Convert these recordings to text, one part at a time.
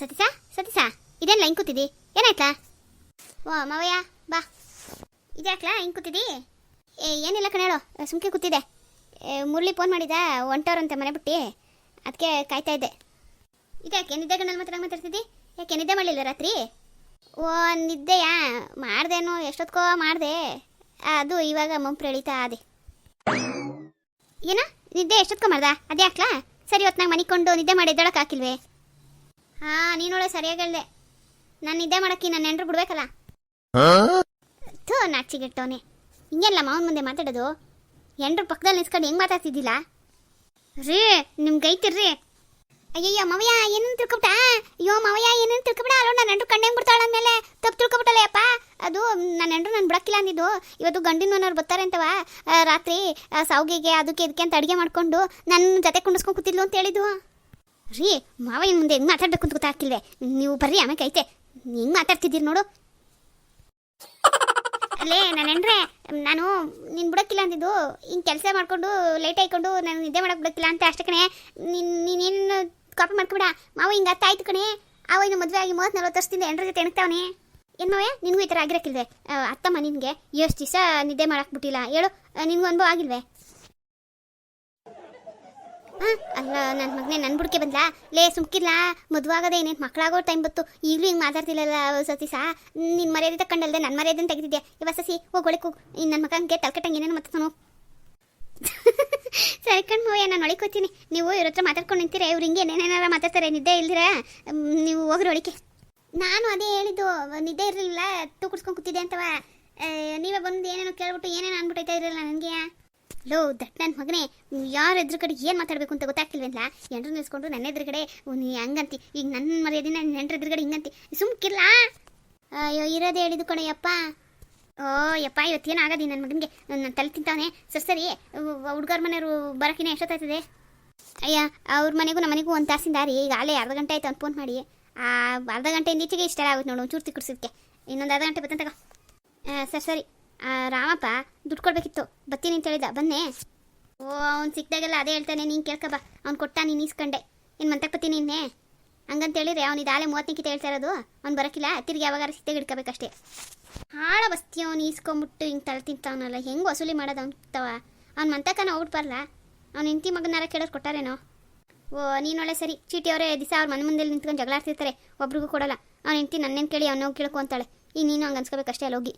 ಸತೀಸ ಸತೀಸ ಇದೇನಲ್ಲ ಹಿಂಗೆ ಕೂತಿದ್ದಿ ಏನಾಯ್ತಾ ಓ, ಮಾವಯ್ಯ, ಬಾ. ಇದ್ಯಾಕ್ಲಾ ಹಿಂಗೆ ಕೂತಿದ್ದಿ ಏ, ಏನಿಲ್ಲ ಕಣೇಳು ಸುಮ್ಕೆ ಕೂತಿದ್ದೆ. ಮುರಳಿ ಫೋನ್ ಮಾಡಿದ ಹೊಂಟವ್ರಂತೆ ಮನೆ ಬಿಟ್ಟು. ಅದಕ್ಕೆ ಕಾಯ್ತಾ ಇದ್ದೆ. ಇದ್ಯಾಕೆ, ನಿದ್ದೆ ಗಣ್ಣಲ್ಲಿ ಮಾತ್ರ ಮಾತಾಡ್ತಿದ್ದಿ? ಯಾಕೆ, ನಿದ್ದೆ ಮಾಡಲಿಲ್ಲ ರಾತ್ರಿ? ಓ, ನಿದ್ದೆಯಾ? ಮಾಡ್ದೇನು ಎಷ್ಟೊತ್ಕೋ ಮಾಡಿದೆ. ಅದು ಇವಾಗ ಮಂಪ್ರು ಎಳಿತಾ ಅದೇ ಏನ? ನಿದ್ದೆ ಎಷ್ಟೊತ್ಕೊ ಮಾಡ್ದ? ಅದೇ ಹಾಕ್ಲಾ ಸರಿ ಹೊತ್ತು ನಂಗೆ ಮನಿಕೊಂಡು ನಿದ್ದೆ ಮಾಡಿ ಎದ್ದೊಳಕ್ಕೆ ಹಾಕಿಲ್ವೇ? ಹಾಂ ನೀನೊಳೆ ಸರಿಯಾಗಿ ಹೇಳ್ದೆ. ನಾನು ನಿದ್ದೆ ಮಾಡಕ್ಕೆ ನನ್ನ ನೆಂಟ್ರು ಬಿಡ್ಬೇಕಲ್ಲ? ಥೂ ನಾಚಿಗೆಟ್ಟವನೆ. ಹಿಂಗೆಲ್ಲ ಮಾವನ ಮುಂದೆ ಮಾತಾಡೋದು? ಎಂಟ್ರ ಪಕ್ಕದಲ್ಲಿ ನಿಂತ್ಕೊಂಡು ಹೆಂಗೆ ಮಾತಾಡ್ತಿದ್ದಿಲ್ಲ ರೀ ನಿಮ್ಗೆ ಐತಿರ್ರಿ ಅಯ್ಯಯ್ಯೋ ಮವಯ್ಯ ಏನು ತಿಳ್ಕೊಬಿಟ್ಟ? ಅಯ್ಯೋ ಮವಯ್ಯ ಏನೇನು ತಿಳ್ಕೊಬಿಡ ಅಲ್ಲೋ ನನ್ನ ಹೆಂಡ್ರು ಕಣ್ಣೆ ಬಿಡ್ತಾಳ ಅಂದಮೇಲೆ ತಪ್ಪು ತಿಳ್ಕೊಬಿಟ್ಟಲ್ಲ ಅಪ್ಪ? ಅದು ನನ್ನ ಹೆಂಡ್ರು ನಾನು ಬಿಡಕ್ಕಿಲ್ಲ ಅಂದಿದ್ದು. ಇವತ್ತು ಗಂಡಿನ ಮನೆಯವ್ರು ಬರ್ತಾರೆ ಅಂತವ. ರಾತ್ರಿ ಸಾವಿಗೆಗೆ ಅದಕ್ಕೆ ಇದಕ್ಕೆ ಅಂತ ಅಡುಗೆ ಮಾಡಿಕೊಂಡು ನನ್ನ ಜೊತೆ ಕುಂಡಿಸ್ಕೊಂಡು ಕೂತಿದ್ಲು ಅಂತ ಹೇಳಿದ್ದು. ರೀ ಮಾವಯ್ಯನ ಮುಂದೆ ಹೆಂಗ್ ಮಾತಾಡ್ಬೇಕು ಅಂತ ಗೊತ್ತಾಗ್ತಿಲ್ವೇ? ನೀವು ಬರ್ರಿ, ಆಮೇಲೆ ಐತೆ ಹೆಂಗೆ ಮಾತಾಡ್ತಿದ್ದೀರಿ ನೋಡು. ಅಲ್ಲೇ, ನಾನು ಹೆಂಡ್ರೆ, ನಾನು ನಿನ್ ಬಿಡಕ್ಕಿಲ್ಲ ಅಂದಿದ್ದು. ಹಿಂಗೆ ಕೆಲಸ ಮಾಡ್ಕೊಂಡು ಲೇಟ್ ಆಯ್ಕೊಂಡು ನಾನು ನಿದ್ದೆ ಮಾಡೋಕೆ ಬಿಡಕ್ಕಿಲ್ಲ ಅಂತ ಅಷ್ಟೇ ಕಣೆ. ನೀನು, ನೀನೇನು ಕಾಪಿ ಮಾಡ್ಕೊಬಿಡ. ಮಾವ ಹಿಂಗೆ ಅತ್ತ ಆಯ್ತು ಕಣೆ. ಇನ್ನು ಮದುವೆ ಆಗಿ ಮೂವತ್ತು ನಲ್ವತ್ತು ವರ್ಷದಿಂದ ಎಂಟ್ರ ಜೊತೆ ಎಣಗ್ತಾವನೆ ಮಾವೆ ನಿನಗೂ ಈ ಥರ ಆಗಿರಕ್ಕಿಲ್ವೇ? ಅತ್ತಮ್ಮ ನಿನಗೆ ಎಷ್ಟು ದಿವಸ ನಿದ್ದೆ ಮಾಡಕ್ಕೆ ಬಿಟ್ಟಿಲ್ಲ. ಹೇಳು, ನಿನ್ಗ ಅನುಭವ ಆಗಿಲ್ವೇ? ಅಲ್ಲ ನನ್ನ ಮಗನೇ ನನ್ನ ಬುಡಕೆ ಬಂದ್ಲಾ? ಲೇ ಸುಮ್ಕಿಲ್ಲ ಮದುವಾಗದೆ ಏನೇನು ಮಕ್ಕಳಾಗೋ ಟೈಮ್ ಬತ್ತು ಈಗಲೂ ಹಿಂಗೆ ಮಾತಾಡ್ತಿಲ್ಲಲ್ಲ ಸತಿ ಸಾ? ನಿನ್ನ ಮರ್ಯಾದೆ ತಕ್ಕಂಡಲ್ದೆ ನನ್ನ ಮರ್ಯಾದೆ ತೆಗೆದಿದ್ಯಾ? ಇವ ಸಸಿ, ಹೋಗಿ ಒಳಕು ಇನ್ನು ನನ್ನ ಮಗನಿಗೆ ತಲ್ಕಟ್ಟಂಗೆ ಏನೇನು ಮತ್ತೆ ಸರಿ ಕಣ್ ಮೂವಯ ನಾನು ಒಳಿಕೋತೀನಿ ನೀವು ಇವ್ರ ಹತ್ರ ಮಾತಾಡ್ಕೊಂಡು ನಿಂತೀರ. ಇವ್ರು ಹಿಂಗೆ ಏನೇನಾರ ಮಾತಾಡ್ತಾರೆ, ನಿದ್ದೆ ಇಲ್ದಿರ ನೀವು ಹೋಗ್ರಿ ಒಳಗೆ. ನಾನು ಅದೇ ಹೇಳಿದ್ದು, ನಿದ್ದೆ ಇರಲಿಲ್ಲ ತೂ ಕುಡ್ಸ್ಕೊಂಡು ಕೂತಿದ್ದೆ ಅಂತವ. ನೀವೇ ಬಂದು ಏನೇನೋ ಕೇಳ್ಬಿಟ್ಟು ಏನೇನು ಅನ್ಬಿಟ್ಟೈತಾ ಇರಲಿಲ್ಲ ನನಗೆ? ಲೋ, ದಟ್ ನನ್ನ ಮಗನೇ ಯಾರ ಎದುರು ಕಡೆ ಏನು ಮಾತಾಡಬೇಕು ಅಂತ ಗೊತ್ತಾಗ್ತಿಲ್ವಲ್ಲ ಎಂಟ್ರು ನಿಲ್ಸ್ಕೊಂಡು ನನ್ನ ಎದುರುಗಡೆ. ನೀ ಹಂಗಂತಿ. ಈಗ ನನ್ನ ಮರ್ಯಾದಿನ ನೆಂಟ್ರ ಎದುರುಗಡೆ ಹಿಂಗಂತಿ. ಸುಮ್ಕಿಲ್ಲ ಅಯ್ಯೋ, ಇರೋದೇ ಹೇಳಿದ್ದು ಕಣಯ್ಯಪ್ಪ. ಓ, ಯಪ್ಪ, ಇವತ್ತೇನು ಆಗದಿ ನನ್ನ ಮಗನಿಗೆ? ನನ್ನ ತಲೆ ತಿಂತಾವನೆ. ಸರಿ ಸರಿ. ಹುಡುಗರ ಮನೆಯವರು ಬರೋಕಿನ ಎಷ್ಟೊತ್ತಾಯ್ತದೆ? ಅಯ್ಯ, ಅವ್ರ ಮನೆಗೂ ನಮ್ಮ ಮನೆಗೂ ಒಂದು ತಾಸಿನ ದಾರಿ. ಈಗ ಅಲ್ಲೇ ಅರ್ಧ ಗಂಟೆ ಆಯ್ತು ಅಂತ ಫೋನ್ ಮಾಡಿ. ಆ, ಅರ್ಧ ಗಂಟೆಯಿಂದ ಈಚೆಗೆ ಇಷ್ಟ ಆಗುತ್ತೆ ನೋಡು, ಒಂಚೂರು ತಿಕ್ಕಡ್ಸಿದ್ಕೆ ಇನ್ನೊಂದು ಅರ್ಧ ಗಂಟೆ ಬರ್ತಂತಗ ಸರ್, ಸರಿ. ರಾಮಪ್ಪ, ದುಡ್ಡು ಕೊಡ್ಬೇಕಿತ್ತು. ಬತ್ತೀನಿ ಅಂತ ಹೇಳಿದ ಬನ್ನೆ. ಓ, ಅವ್ನು ಸಿಕ್ದಾಗೆಲ್ಲ ಅದೇ ಹೇಳ್ತಾನೆ. ನೀನು ಕೇಳ್ಕಬ ಅವ್ನು ಕೊಟ್ಟ ನೀನು ಈಸ್ಕೊಂಡೆ. ಇನ್ನು ಮಂತಕ್ಕೆ ಬತ್ತೀನಿ ಇನ್ನೇ ಹಂಗಂತ ಹೇಳಿದ್ರೆ ಅವ್ನು ಮೂವತ್ತನೇ ಕಿತ ಹೇಳ್ತಾ ಇರೋದು. ಅವ್ನು ಬರೋಕ್ಕಿಲ್ಲ ತಿರ್ಗಿ ಯಾವಾಗಾರ ಸಿಕ್ತಾಗ ಹಿಡ್ಕೋಬೇಕಷ್ಟೇ. ಹಾಳ ಬಸ್ತಿ ಅವ್ನು ಈಸ್ಕೊಂಬಿಟ್ಟು ಹಿಂಗೆ ತಲೆ ತಿಂತಾವನಲ್ಲ ಹೆಂಗೆ ವಸೂಲಿ ಮಾಡೋದು ಅಂತವ ಅವ್ನು ಮಂತಕ್ಕನ ಔಟ್ ಬರಲ್ಲ ಅವ್ನು ಹೆಂಡತಿ ಮಗನಾರ ಕೇಳೋರು ಕೊಟ್ಟಾರೇನೋ? ಓ ನೀನೊಳ್ಳೆ ಸರಿ. ಚೀಟಿ ಅವರೇ ದಿವಸ ಅವ್ರ ಮನೆ ಮುಂದೆ ನಿಂತ್ಕೊಂಡು ಜಗಳಾಡ್ತಿರ್ತಾರೆ. ಒಬ್ರಿಗೂ ಕೊಡಲ್ಲ. ಅವ್ನು ಹೆಂಡತಿ ನನ್ನೇನು ಕೇಳಿ ಅವ್ನು ಕೇಳ್ಕೊ ಅಂತಾಳೆ. ಈಗ ನೀನು ಹಂಗೆ ಅನ್ಸ್ಕೋಬೇಕಷ್ಟೇ ಅಲ್ಲಿ ಹೋಗಿ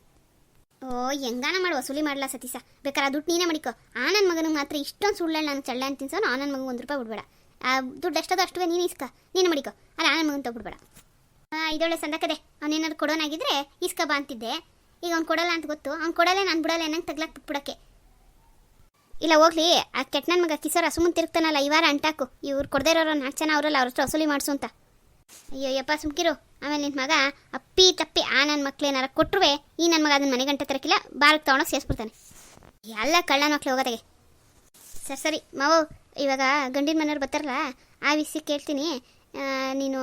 ಓ, ಹೆಂಗಾನ ಮಾಡು ವಸೂಲಿ ಮಾಡಲ್ಲ ಸತೀಸ ಬೇಕಾದ್ರೆ ದುಡ್ಡು ನೀನೇ ಮಾಡಿಕೊ. ಆ ನನ್ನ ಮಗನಿಗೆ ಮಾತ್ರ ಇಷ್ಟೊಂದು ಸುಳ್ಳಲ್ಲ ನಾನು ಚಳ್ಳೆ ಅಂತ ತಿನ್ಸೋನು ಆ ನನ್ನ ಮಗನಿಗೆ ಒಂದು ರೂಪಾಯಿ ಬಿಡ್ಬೇಡ ಆ, ದುಡ್ಡು ಎಷ್ಟದು ಅಷ್ಟು ನೀನು ಇಸ್ಕ. ನೀನು ಮಾಡಿಕೊ. ಅಲ್ಲ ಆ ನನ್ನ ಮಗನ ತಗೊಬಿಡ್ಬೇಡ ಇದೊಳ್ಳೆ ಸಂದಕದೆ ಅವನೇನಾದ್ರು ಕೊಡೋನಾಗಿದ್ರೆ ಇಸ್ಕ ಬಾ ಅಂತಿದ್ದೆ. ಈಗ ಅವ್ನು ಕೊಡಲ್ಲ ಅಂತ ಗೊತ್ತು. ಅವ್ನು ಕೊಡಲ್ಲ ನಾನು ಬಿಡಲ್ಲ ಏನಂಗೆ ತಗ್ಲಾಕ್ ಬಿಟ್ಬಿಡಕ್ಕೆ. ಇಲ್ಲ, ಹೋಗ್ಲಿ. ಆ ಕೆಟ್ಟ ನನ್ನ ಮಗ ಕಿಸೋರ ಸುಮ್ಮನೆ ತಿರುಗ್ತಾನಲ್ಲ, ಈ ವಾರ ಅಂಟಾಕು. ಇವ್ರು ಕೊಡದೇ ಇರೋರು ನಾಲ್ಕು ಜನ, ಅವರಲ್ಲ ಅವ್ರ ಹತ್ರ ವಸೂಲಿ ಮಾಡಿಸು ಅಂತ. ಅಯ್ಯೋ ಯಪ್ಪ ಸುಮ್ಕಿರು. ಆಮೇಲೆ ನಿನ್ನ ಮಗ, ಅಪ್ಪಿ ತಪ್ಪಿ ಆ ನನ್ನ ಮಕ್ಳು ಏನಾರ ಕೊಟ್ಟರುವೆ ಈ ನನ್ನ ಮಗ ಅದನ್ನ ಮನೆ ಗಂಟೆ ತರಕಿಲ್ಲ ಬಾರಕ್ಕೆ ತೊಗೊಂಡೋಗಿ ಸೇರಿಸ್ಬಿಡ್ತಾನೆ. ಎಲ್ಲ ಕಳ್ಳನ ಮಕ್ಳು ಹೋಗೋದಾಗೆ. ಸರಿ ಸರಿ, ಮಾವು, ಇವಾಗ ಗಂಡಿನ ಮನೆಯವ್ರು ಬರ್ತಾರಲ್ಲ, ಆ ವಿಷಯ ಕೇಳ್ತೀನಿ. ನೀನು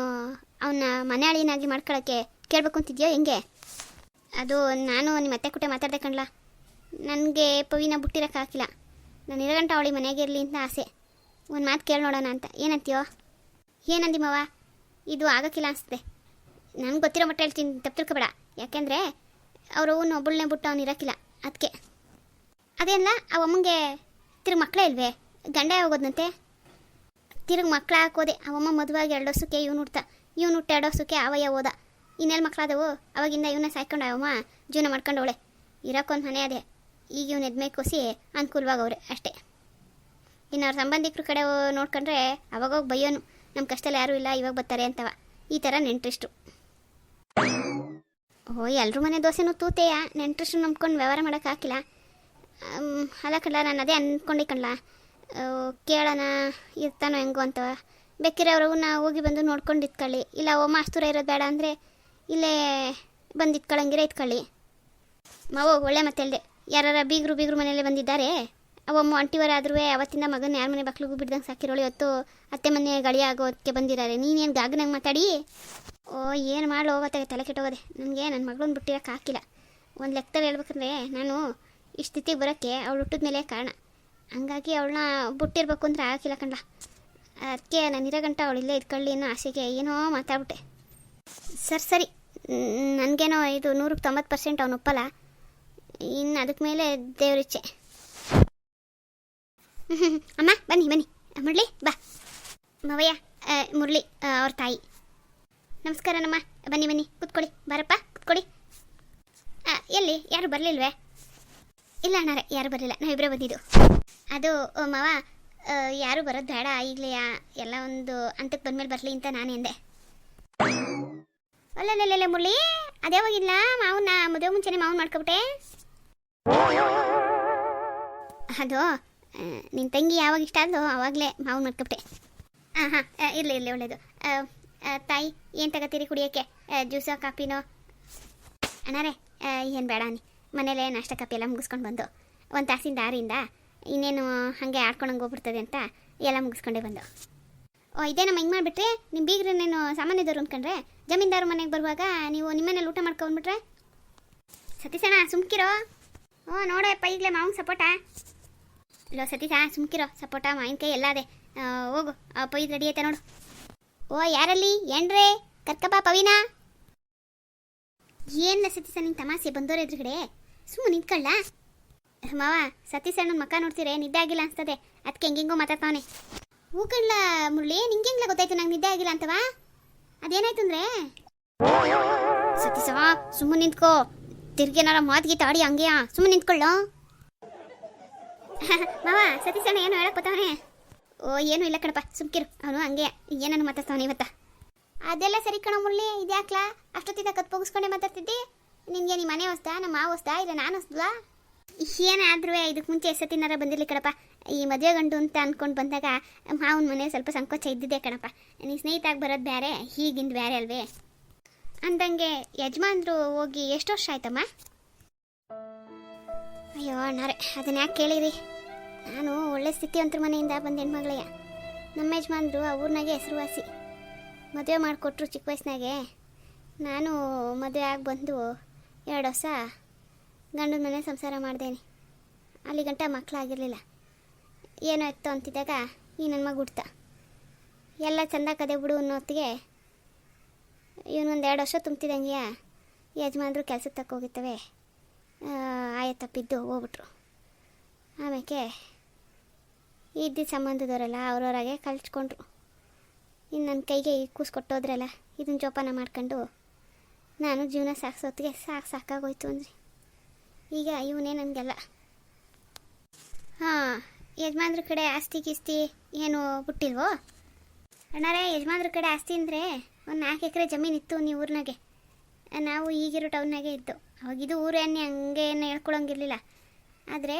ಅವನ್ನ ಮನೆ ಅಳಿನಾಗಿ ಮಾಡ್ಕೊಳಕ್ಕೆ ಕೇಳಬೇಕು ಅಂತಿದ್ಯೋ ಹೆಂಗೆ? ಅದು ನಾನು ನಿಮ್ಮ ಅತ್ತೆ ಕುಟೆ ಮಾತಾಡ್ದೆ ಕಣ್ಲ. ನನಗೆ ಪವಿನ ಹಾಕಿಲ್ಲ. ನಾನು ಇರಗಂಟ ಅವಳಿ ಮನೆಗೆ ಇರಲಿ ಅಂತ ಆಸೆ. ಒಂದು ಮಾತು ಕೇಳಿ ನೋಡೋಣ ಅಂತ. ಏನಂತೀಯೋ? ಏನಂದಿ ಮಾವ? ಇದು ಆಗೋಕ್ಕಿಲ್ಲ ಅನಿಸ್ತದೆ ನನಗೆ ಗೊತ್ತಿರೋ ಮಟ್ಟ ಹೇಳ್ತೀನಿ, ತಪ್ಪು ತಿಳ್ಕೊಬೇಡ. ಯಾಕೆಂದರೆ ಅವರು ಅವನು ಒಬ್ಬಳನ್ನೇ ಬಿಟ್ಟು ಅವ್ನು ಇರೋಕ್ಕಿಲ್ಲ. ಅದಕ್ಕೆ ಅದೇನಲ್ಲ ಆ ಅಮ್ಮಂಗೆ ತಿರುಗಿ ಮಕ್ಕಳೇ ಇಲ್ವೇ? ಗಂಡ ಹೋಗೋದಂತೆ ತಿರುಗಿ ಮಕ್ಳು ಹಾಕೋದೆ. ಅವಮ್ಮ ಮದುವಾಗಿ ಎರಡು ವರ್ಷಕ್ಕೆ ಇವ್ನು ಹುಡ್ತ. ಇವ್ನು ಹುಟ್ಟ ಎರಡು ವರ್ಷಕ್ಕೆ ಅವಯ್ಯ ಹೋದ ಇನ್ನೆಲ್ಲಿ ಮಕ್ಕಳಾದವು ಅವಾಗಿಂದ ಇವನ್ನ ಸಾಯ್ಕೊಂಡು ಅವಮ್ಮ ಜೀವನ ಮಾಡ್ಕೊಂಡವಳೆ. ಇರೋಕ್ಕೊಂದು ಮನೆ ಅದೇ. ಈಗ ಇವ್ನ ಎದ್ಮೆ ಕೊಸಿ ಅನುಕೂಲವಾಗವ್ರೆ ಅಷ್ಟೇ. ಇನ್ನು ಅವ್ರ ಸಂಬಂಧಿಕರ ಕಡೆ ನೋಡ್ಕೊಂಡ್ರೆ ಅವಾಗೋಗಿ ಬೈಯೋನು. ನಮ್ಮ ಕಷ್ಟದಲ್ಲಿ ಯಾರೂ ಇಲ್ಲ, ಇವಾಗ ಬರ್ತಾರೆ ಅಂತವ. ಈ ಥರ ನೆಂಟ್ರಿಷ್ಟು ಓ ಎಲ್ಲರೂ ಮನೆ ದೋಸೆನೂ ತೂತೆಯ? ನೆಂಟ್ರಿಷ್ಟು ನಂಬ್ಕೊಂಡು ವ್ಯವಹಾರ ಮಾಡೋಕ್ಕಾಗಿಲ್ಲ ಅಲ್ಲ ಕಣ್ಲ, ನಾನು ಅದೇ ಅಂದ್ಕೊಂಡೆ ಕಣ್ಲ. ಕೇಳೋಣ, ಇರ್ತಾನೋ ಹೆಂಗೋ ಅಂತವ. ಬೇಕಿರೋ ನಾ ಹೋಗಿ ಬಂದು ನೋಡ್ಕೊಂಡು ಇತ್ಕೊಳ್ಳಿ ಇಲ್ಲ, ಓ ಮಾಸ್ತೂರ ಇರೋದು ಬೇಡ ಅಂದರೆ ಇಲ್ಲೇ ಬಂದು ಇತ್ಕೊಳ್ಳಂಗಿರ ಇತ್ಕೊಳ್ಳಿ ಮಾವು, ಒಳ್ಳೆ ಮತ್ತೆ ಅಲ್ಲದೆ ಯಾರ ಬೀಗರು ಬೀಗರು ಮನೆಯಲ್ಲೇ ಬಂದಿದ್ದಾರೆ? ಅವಮ್ಮ ಒಂಟಿವರಾದ್ರೂ ಅವತ್ತಿಂದ ಮಗನ ಯಾರ ಮನೆ ಮಕ್ಳಿಗೂ ಬಿಡ್ದಂಗೆ ಸಾಕಿರೋಳು, ಇವತ್ತು ಅತ್ತೆ ಮನೆ ಗಳಿಯ ಆಗೋದಕ್ಕೆ ಬಂದಿದ್ದಾರೆ. ನೀನೇನು ಗಾಗನಂಗೆ ಮಾತಾಡಿ? ಓ, ಏನು ಮಾಡೋ ಹೋಗತ್ತೆ ತಲೆ ಕೆಟ್ಟೋಗದೆ. ನನಗೆ ನನ್ನ ಮಗಳನ್ನ ಬಿಟ್ಟಿರೋಕೆ ಹಾಕಿಲ್ಲ. ಒಂದು ಲೆಕ್ಕದಲ್ಲಿ ಹೇಳ್ಬೇಕಂದ್ರೆ ನಾನು ಈ ಸ್ಥಿತಿಗೆ ಬರೋಕ್ಕೆ ಅವಳು ಹುಟ್ಟಿದ ಮೇಲೆ ಕಾರಣ. ಹಂಗಾಗಿ ಅವಳನ್ನ ಬಿಟ್ಟಿರ್ಬೇಕು ಅಂದ್ರೆ ಹಾಕಿಲ್ಲ ಕಣ್ಲ. ಅದಕ್ಕೆ ನಾನು ಇರೋ ಗಂಟ ಅವಳು ಇಲ್ಲೇ ಇದ್ಕೊಳ್ಳಿ ಅನ್ನೋ ಆಸೆಗೆ ಏನೋ ಮಾತಾಡ್ಬಿಟ್ಟೆ. ಸರ್, ಸರಿ. ನನಗೇನೋ ಇದು ನೂರಕ್ಕೆ ತೊಂಬತ್ತು ಪರ್ಸೆಂಟ್ ಅವನು ಒಪ್ಪಲ್ಲ. ಇನ್ನು ಅದಕ್ಕೆ ಮೇಲೆ ದೇವರಿಚ್ಛೆ. ಅಮ್ಮ, ಬನ್ನಿ ಬನ್ನಿ. ಮುರಳಿ, ಬಾ. ಮವಯ್ಯ ಮುರಳಿ ಅವ್ರ ತಾಯಿ. ನಮಸ್ಕಾರ ನಮ್ಮ ಬನ್ನಿ ಬನ್ನಿ. ಕೂತ್ಕೊಳ್ಳಿ. ಬಾರಪ್ಪ, ಕೂತ್ಕೊಳ್ಳಿ. ಎಲ್ಲಿ? ಯಾರು ಬರಲಿಲ್ವೇ? ಇಲ್ಲ ಅಣ್ಣಾರೆ, ಯಾರು ಬರಲಿಲ್ಲ. ನಾವಿಬ್ಬರೇ ಬಂದಿದ್ದು. ಅದು ಮಾವ ಯಾರು ಬರೋದು ಬೇಡ ಈಗಲೇ ಎಲ್ಲ ಒಂದು ಹಂತಕ್ಕೆ ಬಂದ್ಮೇಲೆ ಬರಲಿ ಅಂತ ನಾನು ಎಂದೆ. ಅಲ್ಲಲ್ಲಲ್ಲ ಮುರಳಿ, ಅದೇ ಹೋಗಿಲ್ಲ ಮಾವನ್ನ, ಮದುವೆ ಮುಂಚೆನೆ ಮಾವನ್ ಮಾಡ್ಕೊಬಿಟ್ಟೆ? ಅದು ನಿನ್ನ ತಂಗಿ ಯಾವಾಗ ಇಷ್ಟ ಆದ್ಲು ಆವಾಗಲೇ ಮಾವನ್ ಮಾಡ್ಕೊಬಿಟ್ಟೆ ಹಾಂ ಹಾಂ ಇರಲಿ ಇರಲಿ, ಒಳ್ಳೇದು. ತಾಯಿ, ಏನು ತಗೋತೀರಿ ಕುಡಿಯೋಕ್ಕೆ? ಜ್ಯೂಸೋ, ಕಾಫಿನೋ? ಅಣ್ಣಾರೆ ಏನು ಬೇಡ ನೀ ಮನೇಲೆ ನಾಷ್ಟ ಕಾಪಿ ಎಲ್ಲ ಮುಗಿಸ್ಕೊಂಡು ಬಂದು. ಒಂದು ತಾಸಿನ ದಾರಿಯಿಂದ ಇನ್ನೇನು ಹಾಗೆ ಆಡ್ಕೊಂಡಂಗೆ ಹೋಗ್ಬಿಡ್ತದೆ ಅಂತ ಎಲ್ಲ ಮುಗಿಸ್ಕೊಂಡೇ ಬಂದು. ಓ, ಇದೇ ನಮ್ಮ ಹಿಂಗೆ ಮಾಡಿಬಿಟ್ರೆ? ನಿಮ್ಮ ಸಾಮಾನ್ಯ ಸಾಮಾನ್ಯದವ್ರು ಅಂದ್ಕೊಂಡ್ರೆ ಜಮೀನ್ದಾರು ಮನೆಗೆ ಬರುವಾಗ ನೀವು ನಿಮ್ಮನೇಲಿ ಊಟ ಮಾಡ್ಕೊಂಡ್ಬಿಟ್ರೆ ಸತೀಸಣ್ಣ ಸುಮ್ಕಿರೋ? ಓ, ನೋಡಪ್ಪ, ಈಗಲೇ ಮಾವಂಗೆ ಸಪೋಟ? ಲೋ ಸತೀಶ ಸುಮ್ಕಿರೋ ಸಪೋಟ ಮಾವಿನಕಾಯಿ ಎಲ್ಲ ಅದೇ. ಆ, ಹೋಗು ಇದು ರೆಡಿ ಐತೆ ನೋಡು. ಓ ಯಾರಲ್ಲಿ? ಏನ್ರೇ? ಕರ್ಕಪ್ಪ ಪವಿನಾ. ಏನ್ ಸತೀಶ ನಿನ್ ತಮಾಸೆ ಬಂದೋರ ಎದುರುಗಡೆ? ಸುಮ್ಮನೆ ನಿಂತ್ಕೊಳ್ಳ ಮಾವ ಸತೀಶ್ ಅಣ್ಣನ ಮಕ್ಕ ನೋಡ್ತೀರೇ ನಿದ್ದೆ ಆಗಿಲ್ಲ ಅನ್ಸ್ತದೆ. ಅದಕ್ಕೆ ಹೆಂಗೆಂಗೋ ಮಾತಾಡ್ತಾವನೆ. ಹೂ ಮುರಳಿ ನಿಂಗೆಂಗ್ಲ ಗೊತ್ತಾಯ್ತು ನಂಗೆ ನಿದ್ದೆ ಆಗಿಲ್ಲ ಅಂತವಾ? ಅದೇನಾಯ್ತು ಅಂದ್ರೆ? ಸತೀಶವಾ ಸುಮ್ಮನೆ ನಿಂತ್ಕೋ. ತಿರ್ಗೇನಾರ ಮಾತಿಗೆ ತಾಡಿ ಹಂಗೆಯಾ ಸುಮ್ಮನೆ ನಿಂತ್ಕೊಳ್ಳೋ. ಮಾವ ಸತೀಶ್ ಅಣ್ಣ ಏನು ಹೇಳಕ್ ಬತ್ತವನೆ ಓ ಏನು ಇಲ್ಲ ಕಣಪ್ಪ ಸುಮ್ಕಿರು. ಅವನು ಹಂಗೆ ಏನನ್ನು ಮಾತಾಡ್ತಾವನೆ ಇವತ್ತ? ಅದೆಲ್ಲ ಸರಿ ಕಣ ಮುರಳಿ ಇದ್ಯಾಕ್ಲಾ? ಅಷ್ಟೊತ್ತಿದ್ದ ಕತ್ ಪೋಗಿಸ್ಕೊಂಡೆ ಮಾತಾಡ್ತಿದ್ದಿ? ನಿನ್ಗೆ ನಿಮ್ಮ ಮನೆ ಹೊಸ್ತಾ ನಮ್ಮ ಮಾವ ಹೊಸ್ತಾ ಇಲ್ಲ ನಾನು ಹೊಸ್ದ್ವಾ? ಏನಾದ್ರೂ ಇದಕ್ಕೆ ಮುಂಚೆ ಸತಿನಾರ ಬಂದಿರಲಿ ಕಣಪ್ಪ. ಈ ಮದುವೆ ಗಂಡು ಅಂತ ಅನ್ಕೊಂಡು ಬಂದಾಗ ಮಾವನ ಮನೆ ಸ್ವಲ್ಪ ಸಂಕೋಚ ಇದ್ದಿದ್ದೆ ಕಣಪ್ಪ. ನೀನು ಸ್ನೇಹಿತಾಗಿ ಬರೋದು ಬೇರೆ ಹೀಗಿಂದ ಬೇರೆ ಅಲ್ವೇ? ಅಂದಂಗೆ ಯಜಮಾನ್ರು ಹೋಗಿ ಎಷ್ಟು ವರ್ಷ ಆಯ್ತಮ್ಮ? ಅಯ್ಯೋ, ಅಣ್ಣಾರೆ, ಅದನ್ನ ಯಾಕೆ ಕೇಳಿರಿ ನಾನು ಒಳ್ಳೆ ಸ್ಥಿತಿವಂತರ ಮನೆಯಿಂದ ಬಂದ ಹೆಣ್ಮಗಳಯ್ಯ ನಮ್ಮ ಯಜಮಾನ್ರು ಆ ಊರಿನಾಗೆ ಹೆಸರುವಾಸಿ. ಮದುವೆ ಮಾಡಿಕೊಟ್ರು ಚಿಕ್ಕ ವಯಸ್ಸಿನಾಗೆ. ನಾನು ಮದುವೆ ಆಗಿ ಬಂದು ಎರಡು ವರ್ಷ ಗಂಡನ ಮನೆ ಸಂಸಾರ ಮಾಡ್ದೇನೆ. ಅಲ್ಲಿ ಗಂಟ ಮಕ್ಕಳಾಗಿರಲಿಲ್ಲ ಏನೋ ಇತ್ತು ಅಂತಿದ್ದಾಗ ಈ ನನ್ನ ಮಗ ಹುಡ್ತ. ಎಲ್ಲ ಚಂದ ಕದೆ ಬಿಡು ಅನ್ನೋ ಹೊತ್ತಿಗೆ ಇವನೊಂದು ಎರಡು ವರ್ಷ ತುಂಬ್ತಿದ್ದಂಗೆ ಯಜಮಾನ್ರು ಕೆಲಸಕ್ಕೆ ತಕ್ಕೋಗಿತ್ತವೆ ಆಯ ತಪ್ಪಿದ್ದು ಹೋಗ್ಬಿಟ್ರು. ಆಮೇಲೆ ಇದ್ದಿದ್ದ ಸಂಬಂಧದವರೆಲ್ಲ ಅವ್ರವ್ರಾಗೆ ಕಲ್ಚ್ಕೊಂಡ್ರು. ಇನ್ನು ನನ್ನ ಕೈಗೆ ಈ ಕೂಸು ಕೊಟ್ಟೋದ್ರಲ್ಲ ಇದನ್ನ ಜೋಪಾನ ಮಾಡ್ಕೊಂಡು ನಾನು ಜೀವನ ಸಾಕ್ಸೋತ್ತಿಗೆ ಸಾಕು ಸಾಕಾಗೋಯ್ತು ಅಂದ್ರಿ. ಈಗ ಇವನೇ ನನಗೆಲ್ಲ. ಹಾಂ, ಯಜಮಾನ್ರ ಕಡೆ ಆಸ್ತಿ ಕಿಸ್ತಿ ಏನು ಬಿಟ್ಟಿಲ್ವೋ ಅಣ್ಣಾರೇ, ಯಜಮಾನ್ರ ಕಡೆ ಆಸ್ತಿ ಅಂದರೆ ಒಂದು ನಾಲ್ಕು ಎಕರೆ ಜಮೀನಿತ್ತು ನೀವು ಊರಿನಾಗೆ. ನಾವು ಈಗಿರೋ ಟೌನ್ನಾಗೆ ಇದ್ದು. ಅವಾಗಿದು ಊರೇನು ಹಂಗೆ ಏನು ಹೇಳ್ಕೊಳಂಗಿರ್ಲಿಲ್ಲ ಆದರೆ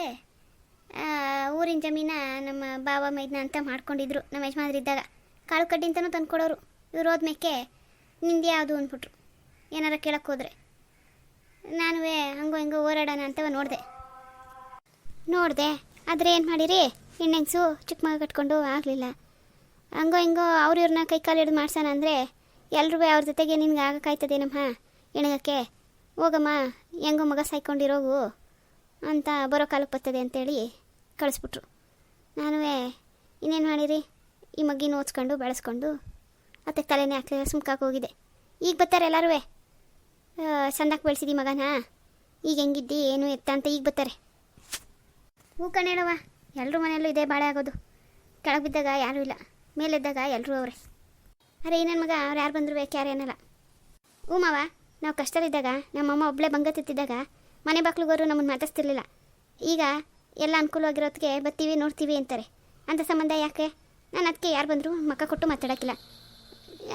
ಊರಿನ ಜಮೀನ ನಮ್ಮ ಬಾವ, ಮೈದ್ನ ಅಂತ ಮಾಡ್ಕೊಂಡಿದ್ರು ನಮ್ಮ ಯಜಮಾನ್ರಿದ್ದಾಗ. ಕಾಳು ಕಡ್ಡಿ ಅಂತಲೂ ತಂದ್ಕೊಡೋರು. ಇವ್ರು ಹೋದ್ಮೇಕೆ ನಿಂದು ಯಾವುದು ಅಂದ್ಬಿಟ್ರು. ಏನಾರ ಕೇಳಕ್ಕೆ ಹೋದರೆ ನಾನು ಹಂಗೋ ಹಿಂಗೋ ಓಡಾಡೋಣ ಅಂತ ನೋಡಿದೆ. ನೋಡಿದೆ, ಆದರೆ ಏನು ಮಾಡಿರಿ? ಹೆಣ್ಣೆಂಗ್ಸು ಚಿಕ್ಕ ಮಗ ಕಟ್ಕೊಂಡು ಆಗಲಿಲ್ಲ. ಹಂಗೋ ಹಿಂಗೋ ಅವ್ರು ಇವ್ರನ್ನ ಕೈ ಕಾಲು ಹಿಡಿದು ಮಾಡ್ಸೋಣ ಅಂದರೆ ಎಲ್ಲರೂ ಅವ್ರ ಜೊತೆಗೆ ನಿನ್ಗೆ ಆಗಕ್ಕಾಯ್ತದೇನಮ್ಮ ಎಣಗಕ್ಕೆ ಹೋಗಮ್ಮ, ಹೆಂಗೋ ಮಗ ಸಾಯ್ಕೊಂಡಿರೋಗು ಅಂತ ಬರೋ ಕಾಲಕ್ಕೆ ಬರ್ತದೆ ಅಂತೇಳಿ ಕಳಿಸ್ಬಿಟ್ರು. ನಾನು ಇನ್ನೇನು ಮಾಡಿರಿ? ಈ ಮಗಿನ ಓದ್ಸ್ಕೊಂಡು, ಬೆಳೆಸ್ಕೊಂಡು ಮತ್ತೆ ತಲೆನೇ ಹಾಕಿ ಸುಮ್ಕಾಗಿ ಹೋಗಿದೆ. ಈಗ ಬರ್ತಾರೆ ಎಲ್ಲರೂ ಚಂದಾಗಿ ಬೆಳೆಸಿದಿ ಮಗನ? ಈಗ ಹೆಂಗಿದ್ದಿ, ಏನು ಎತ್ತ ಅಂತ ಈಗ ಬರ್ತಾರೆ. ಹೂ ಕಣೇಳವ ಎಲ್ಲರೂ ಮನೆಯಲ್ಲೂ ಇದೇ ಬಾಳೆ ಆಗೋದು. ಕೆಳಗೆ ಬಿದ್ದಾಗ ಯಾರೂ ಇಲ್ಲ ಮೇಲೆದ್ದಾಗ ಎಲ್ಲರೂ ಅವರೇ. ಅರೆ ಏನೇನು ಮಗ, ಅವ್ರು ಯಾರು ಬಂದರು ಬೇಕು ಏನಲ್ಲ ಹ್ಞೂ ಮಾವ. ನಾವು ಕಷ್ಟದಲ್ಲಿದ್ದಾಗ ನಮ್ಮಮ್ಮ ಒಬ್ಬಳೇ ಬಂಗತ್ತಿದ್ದಾಗ ಮನೆ ಬಾಕ್ಲಿಗೋರು ನಮ್ಮನ್ನು ಮಾತಾಡ್ತಿರ್ಲಿಲ್ಲ ಈಗ ಎಲ್ಲ ಅನುಕೂಲವಾಗಿರೋದಕ್ಕೆ ಬರ್ತೀವಿ ನೋಡ್ತೀವಿ ಅಂತಾರೆ. ಅಂಥ ಸಂಬಂಧ ಯಾಕೆ? ನಾನು ಅದಕ್ಕೆ ಯಾರು ಬಂದರೂ ಮಕ್ಕ ಕೊಟ್ಟು ಮಾತಾಡೋಕ್ಕಿಲ್ಲ.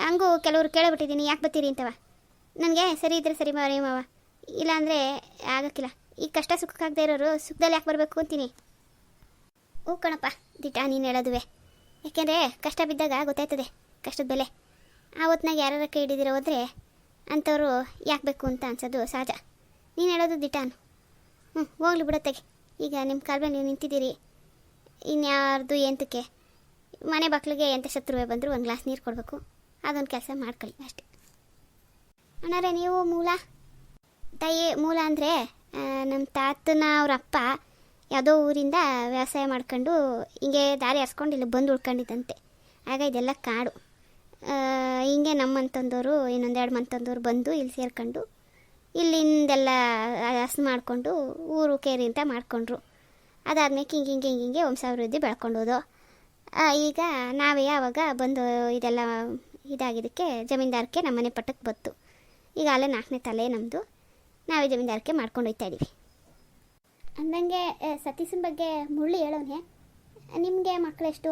ಹಂಗೂ ಕೆಲವರು ಕೇಳಿಬಿಟ್ಟಿದ್ದೀನಿ, ಯಾಕೆ ಬರ್ತೀರಿ ಅಂತವ? ನನಗೆ ಸರಿ ಇದ್ದರೆ ಸರಿ ಮಾವೇ ಮಾವ. ಇಲ್ಲಾಂದರೆ ಆಗೋಕ್ಕಿಲ್ಲ. ಈ ಕಷ್ಟ ಸುಖಕ್ಕಾಗದೇ ಇರೋರು ಸುಖದಲ್ಲಿ ಯಾಕೆ ಬರಬೇಕು ಅಂತೀನಿ? ಹ್ಞೂ ಕಣಪ್ಪ, ದಿಟ ನೀನು ಹೇಳೋದುವೆ. ಯಾಕೆಂದರೆ ಕಷ್ಟ ಬಿದ್ದಾಗ ಗೊತ್ತಾಯ್ತದೆ, ಕಷ್ಟದ ಬೆಲೆ. ಆ ಹೊತ್ನಾಗ ಯಾರ್ಯಾರ ಕೈ ಹಿಡಿದಿರೋ ಹೋದರೆ ಅಂಥವ್ರು ಯಾಕೆ ಬೇಕು ಅಂತ ಅನ್ಸೋದು ಸಹಜ. ನೀನು ಹೇಳೋದು ದಿಟಾನು. ಹ್ಞೂ ಹೋಗ್ಲಿ ಬಿಡತ್ತೆಗೆ ಈಗ ನಿಮ್ಮ ಕಾಲ್ಬೆ ನೀವು ನಿಂತಿದ್ದೀರಿ. ಇನ್ಯಾರ್ದು ಎಂತಕ್ಕೆ ಮನೆ ಬಾಕ್ಲಿಗೆ ಎಂಥ ಶತ್ರುವೆ ಬಂದರೂ ಒಂದು ಗ್ಲಾಸ್ ನೀರು ಕೊಡಬೇಕು. ಅದೊಂದು ಕೆಲಸ ಮಾಡ್ಕೊಳ್ಳಿ ಅಷ್ಟೇ. ಅಣ್ಣಾರೆ, ನೀವು ಮೂಲ? ತಾಯಿ ಮೂಲ ಅಂದರೆ ನಮ್ಮ ತಾತನ ಅವ್ರ ಅಪ್ಪ ಯಾವುದೋ ಊರಿಂದ ವ್ಯವಸಾಯ ಮಾಡ್ಕೊಂಡು ಹಿಂಗೆ ದಾರಿ ಹರ್ಸ್ಕೊಂಡು ಇಲ್ಲಿ ಬಂದು ಉಳ್ಕೊಂಡಿದ್ದಂತೆ. ಆಗ ಇದೆಲ್ಲ ಕಾಡು. ಹಿಂಗೆ ನಮ್ಮಂತಂದವರು ಇನ್ನೊಂದೆರಡು ಮಂತಂದವರು ಬಂದು ಇಲ್ಲಿ ಸೇರ್ಕೊಂಡು, ಇಲ್ಲಿಂದೆಲ್ಲ ಹಸು ಮಾಡಿಕೊಂಡು ಊರು ಕೇರಿ ಅಂತ ಮಾಡಿಕೊಂಡ್ರು. ಅದಾದ್ಮೇಲೆ ಹಿಂಗೆ ಹಿಂಗೆ ಹಿಂಗೆ ಹಿಂಗೆ ವಂಶಾಭಿವೃದ್ಧಿ ಬೆಳ್ಕೊಂಡೋದು ಈಗ ನಾವೇ ಆವಾಗ ಬಂದು ಇದೆಲ್ಲ ಇದಾಗಿದ್ದಕ್ಕೆ ಜಮೀನ್ದಾರಕ್ಕೆ ನಮ್ಮನೆ ಪಟ್ಟಕ್ಕೆ ಬತ್ತು. ಈಗ ಅಲ್ಲೇ ನಾಲ್ಕನೇ ತಲೆ ನಮ್ಮದು ನಾವೇ ಜಮೀನ್ದಾರಕ್ಕೆ ಮಾಡ್ಕೊಂಡು ಹೋಗ್ತಾ ಇದ್ದೀವಿ ಅಂದಂಗೆ ಸತೀಶನ ಬಗ್ಗೆ ಮುಳ್ಳು ಹೇಳೋನೆ ನಿಮಗೆ ಮಕ್ಕಳೆಷ್ಟು